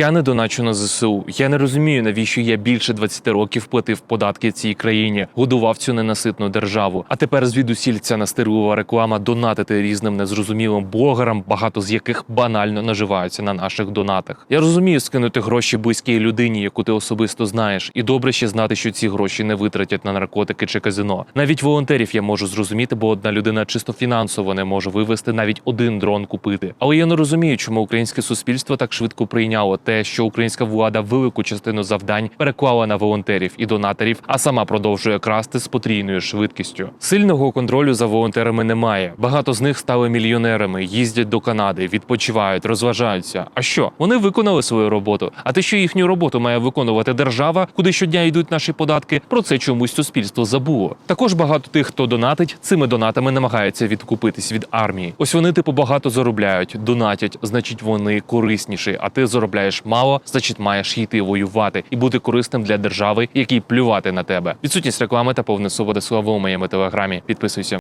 Я не доначу на ЗСУ. Я не розумію, навіщо я більше 20 років платив податки цій країні, годував цю ненаситну державу. А тепер звідусіль ця настирлива реклама донатити різним незрозумілим блогерам, багато з яких банально наживаються на наших донатах. Я розумію скинути гроші близькій людині, яку ти особисто знаєш, і добре ще знати, що ці гроші не витратять на наркотики чи казино. Навіть волонтерів я можу зрозуміти, бо одна людина чисто фінансово не може вивести навіть один дрон купити. Але я не розумію, чому українське суспільство так швидко прийняло те, що українська влада велику частину завдань переклала на волонтерів і донаторів, а сама продовжує красти з потрійною швидкістю. Сильного контролю за волонтерами немає. Багато з них стали мільйонерами, їздять до Канади, відпочивають, розважаються. А що? Вони виконали свою роботу. А те, що їхню роботу має виконувати держава, куди щодня йдуть наші податки, про це чомусь суспільство забуло. Також багато тих, хто донатить, цими донатами намагається відкупитись від армії. Ось вони типу багато заробляють, донатять, значить вони корисніші. А ти заробляєш мало, значить маєш йти воювати і бути корисним для держави, якій плювати на тебе. Відсутність реклами та повне свободи слова у моєму телеграмі. Підписуйся.